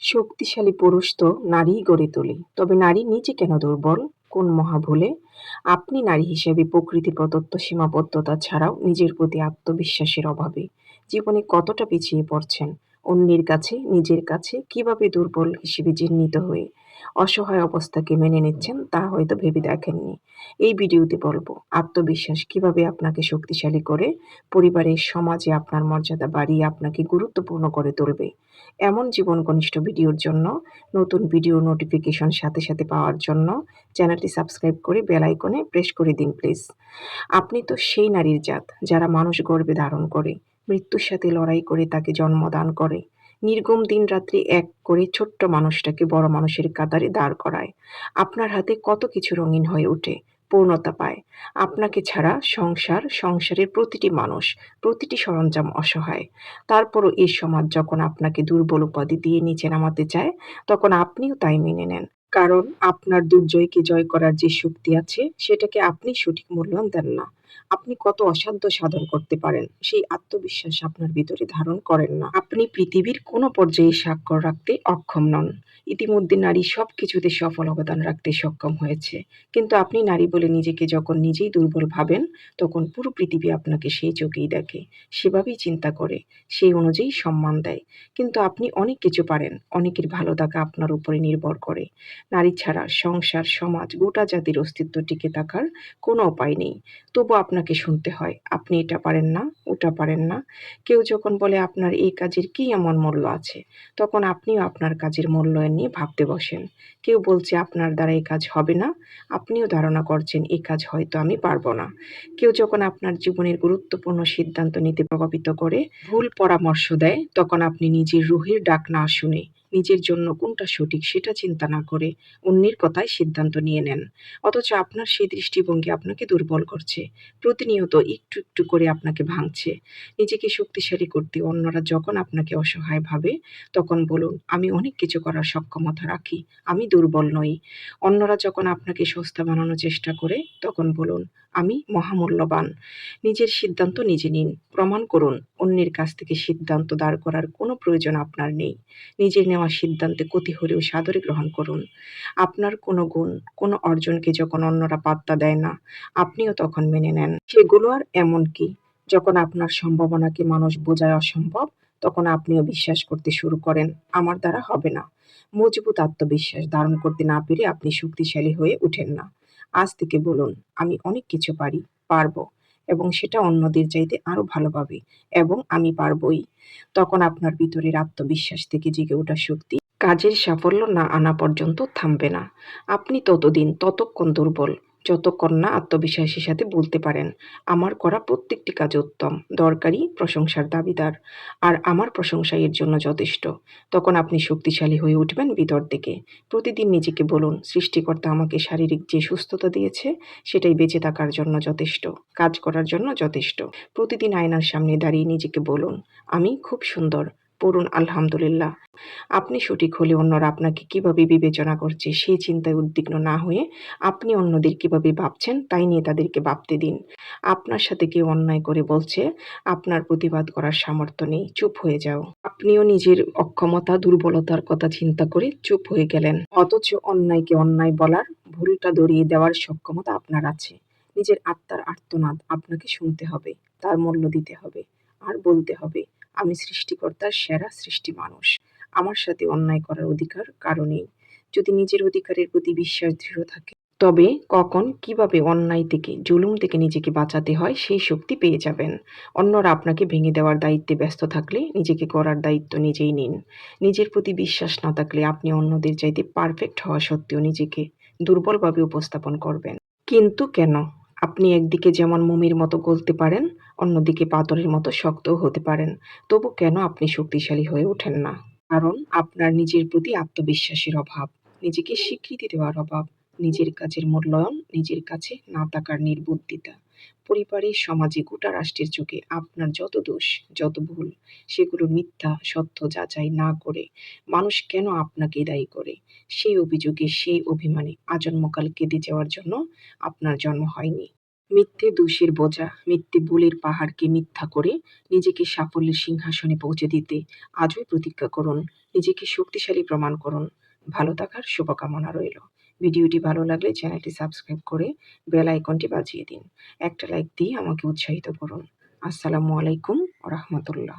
শক্তিশালী পুরুষ তো নারীই গড়ে তোলে। তবে নারী নিজে কেন দুর্বল? কোন মহাভুলে? আপনি নারী হিসেবে প্রকৃতি প্রদত্ত সীমাবদ্ধতা ছাড়াও নিজের প্রতি আত্মবিশ্বাসের অভাবে জীবনে কতটা পিছিয়ে পড়ছেন? অন্যের কাছে, নিজের কাছে কীভাবে দুর্বল হিসেবে চিহ্নিত হয়ে অসহায় অবস্থাকে মেনে নিচ্ছেন, তা হয়তো ভেবে দেখেননি। এই ভিডিওতে বলব, আত্মবিশ্বাস কীভাবে আপনাকে শক্তিশালী করে, পরিবারের, সমাজে আপনার মর্যাদা বাড়িয়ে আপনাকে গুরুত্বপূর্ণ করে তুলবে। এমন জীবন ঘনিষ্ঠ ভিডিওর জন্য, নতুন ভিডিও নোটিফিকেশন সাথে সাথে পাওয়ার জন্য, চ্যানেলটি সাবস্ক্রাইব করে বেল আইকনে প্রেস করে দিন, প্লিজ। আপনি তো সেই নারীর জাত, যারা মানুষ গর্বে ধারণ করে, মৃত্যুর সাথে লড়াই করে তাকে জন্মদান করে। নির্গম দিন রাত্রি এক করে ছোট্ট মানুষটাকে বড় মানুষের কাতারে দাঁড় করায়। আপনার হাতে কত কিছু রঙিন হয়ে ওঠে, পূর্ণতা পায়। আপনাকে ছাড়া সংসার, সংসারের প্রতিটি মানুষ, প্রতিটি সরঞ্জাম অসহায়। তারপরও এই সমাজ যখন আপনাকে দুর্বল উপাধি দিয়ে নিচে নামাতে চায়, তখন আপনিও তাই মেনে নেন। কারণ আপনার দুর্জয়কে জয় করার যে শক্তি আছে, সেটাকে আপনি সঠিক মূল্যায়ন দেন না। আপনি কত অসাধ্য সাধন করতে পারেন, সেই আত্মবিশ্বাস আপনার ভিতরে ধারণ করেন না। আপনি পৃথিবীর কোনো পর্যায়ে স্বাক্ষর রাখতে অক্ষম নন। ইতিমধ্যে নারী সব কিছুতে সফল অবদান রাখতে সক্ষম হয়েছে। কিন্তু আপনি নারী বলে নিজেকে যখন নিজেই দুর্বল ভাবেন, তখন পুরো পৃথিবী আপনাকে সেই চোখেই দেখে, সেভাবেই চিন্তা করে, সেই অনুযায়ী সম্মান দেয়। কিন্তু আপনি অনেক কিছু পারেন, অনেকের ভালো থাকা আপনার উপরে নির্ভর করে। নারী ছাড়া সংসার, সমাজ, গোটা জাতির অস্তিত্ব টিকে থাকার কোনো উপায় নেই। তবু আপনাকে শুনতে হয়। আপনি এটা পারেন না, ওটা পারেন না। কেউ যখন বলে আপনার এই কাজের কি এমন মূল্য আছে, তখন আপনিও আপনার কাজের মূল্যায়ন নিয়ে ভাবতে বসেন। কেউ বলছে, আপনার দ্বারা এই কাজ হবে না। আপনিও ধারণা করছেন, এই কাজ হয়তো আমি পারব না। কেউ যখন আপনার জীবনের গুরুত্বপূর্ণ সিদ্ধান্ত নিতে প্রভাবিত করে, ভুল পরামর্শ দেয়, তখন আপনি নিজের রুহের ডাক না শুনে নিজের জন্য কোনটা সঠিক সেটা চিন্তা না করে অন্যের কথায় সিদ্ধান্ত নিয়ে নেন। অথচ আপনার সেই দৃষ্টিভঙ্গি আপনাকে দুর্বল করছে। প্রতিনিয়ত একটু একটু করে আপনাকে ভাঙছে। নিজেকে শক্তিশালী করতে অন্যরা যখন আপনাকে অসহায় ভাবে, তখন বলুন, আমি অনেক কিছু করার সক্ষমতা রাখি। আমি দুর্বল নই। অন্যরা যখন আপনাকে সস্তা বানানোর চেষ্টা করে, তখন বলুন, আমি মহামূল্যবান। নিজের সিদ্ধান্ত নিজে নিন। প্রমাণ করুন, অন্যের কাছ থেকে সিদ্ধান্ত দাঁড় করার কোনো প্রয়োজন আপনার নেই। নিজের নেওয়া সিদ্ধান্তে ক্ষতি হলেও সাদরে গ্রহণ করুন। আপনার কোনো গুণ, কোনো অর্জনকে যখন অন্যরা পাত্তা দেয় না, আপনিও তখন মেনে নেন। সেগুলো আর এমন কি? যখন আপনার সম্ভাবনাকে মানুষ বোঝায় অসম্ভব, তখন আপনিও বিশ্বাস করতে শুরু করেন, আমার দ্বারা হবে না। মজবুত আত্মবিশ্বাস ধারণ করতে না পেরে আপনি শক্তিশালী হয়ে ওঠেন না। আজ থেকে বলুন, আমি অনেক কিছু পারি, পারব। এবং সেটা অন্যদের চাইতে আরও ভালোভাবে এবং আমি পারবই। তখন আপনার ভিতরের আত্মবিশ্বাস থেকে জেগে ওঠা শক্তি কাজের সাফল্য না আনা পর্যন্ত থামবে না। আপনি ততদিন ততক্ষণ দুর্বল। যতক্ষণ না আত্মবিশ্বাসের সাথে বলতে পারেন, আমার করা প্রত্যেকটি কাজ উত্তম, দরকারি, প্রশংসার দাবিদার। আর আমার প্রশংসা এর জন্য যথেষ্ট। তখন আপনি শক্তিশালী হয়ে উঠবেন ভিতর থেকে। প্রতিদিন নিজেকে বলুন, সৃষ্টিকর্তা আমাকে শারীরিক যে সুস্থতা দিয়েছে, সেটাই বেঁচে থাকার জন্য যথেষ্ট, কাজ করার জন্য যথেষ্ট। প্রতিদিন আয়নার সামনে দাঁড়িয়ে নিজেকে বলুন, আমি খুব সুন্দর পড়ুন, আলহামদুলিল্লাহ। আপনি সঠিক হলে অন্যরা আপনাকে কীভাবে বিবেচনা করছে সেই চিন্তায় উদ্বিগ্ন না হয়ে আপনি অন্যদের কীভাবে ভাবছেন তাই নিয়ে তাদেরকে ভাবতে দিন। আপনার সাথে কেউ অন্যায় করে বলছে, আপনার প্রতিবাদ করার সামর্থ্য নেই, চুপ হয়ে যাও। আপনিও নিজের অক্ষমতা, দুর্বলতার কথা চিন্তা করে চুপ হয়ে গেলেন। অথচ অন্যায়কে অন্যায় বলার ভুলটা দড়িয়ে দেওয়ার সক্ষমতা আপনার আছে। নিজের আত্মার আর্তনাদ আপনাকে শুনতে হবে, তার মূল্য দিতে হবে, আর বলতে হবে। আমি সৃষ্টিকর্তার সেরা সৃষ্টি মানুষ। আমার সাথে অন্যায় করার অধিকার কারণেই। যদি নিজের অধিকারের প্রতি বিশ্বাস দৃঢ় থাকে, তবে কখন, কীভাবে অন্যায় থেকে, জুলুম থেকে নিজেকে বাঁচাতে হয়, সেই শক্তি পেয়ে যাবেন। অন্যরা আপনাকে ভেঙে দেওয়ার দায়িত্বে ব্যস্ত থাকলে নিজেকে করার দায়িত্ব নিজেই নিন। নিজের প্রতি বিশ্বাস না থাকলে আপনি অন্যদের চাইতে পারফেক্ট হওয়া সত্ত্বেও নিজেকে দুর্বলভাবে উপস্থাপন করবেন। কিন্তু কেন? আপনি একদিকে যেমন মমির মতো গলতে পারেন, অন্যদিকে পাথরের মতো শক্তও হতে পারেন। তবু কেন আপনি শক্তিশালী হয়ে ওঠেন না? কারণ আপনার নিজের প্রতি আত্মবিশ্বাসের অভাব, নিজেকে স্বীকৃতি দেওয়ার অভাব, নিজের কাজের মূল্যায়ন, নিজের কাছে না থাকার নির্বুদ্ধিতা। পরিবারের সমাজে গোটা রাষ্ট্রের চোখে আপনার যত দোষ, যত ভুল, সেগুলো মিথ্যা, সত্য যাচাই না করে মানুষ কেন আপনাকে দায়ী করে? সেই অভিযোগে, সেই অভিমানে আজন্মকাল কেঁদে যাওয়ার জন্য আপনার জন্ম হয়নি। মিথ্যে দোষের বোঝা, মিথ্যে ভুলের পাহাড়কে মিথ্যা করে নিজেকে সাফল্যের সিংহাসনে পৌঁছে দিতে আজই প্রতিজ্ঞা করুন, নিজেকে শক্তিশালী প্রমাণ করুন। ভালো থাকার শুভকামনা রইল। ভিডিওটি ভালো লাগলে চ্যানেলটি সাবস্ক্রাইব করে বেল আইকনটি বাজিয়ে দিন। একটা লাইক দিয়ে আমাকে উৎসাহিত করুন। আসসালামু আলাইকুম রহমতুল্লাহ।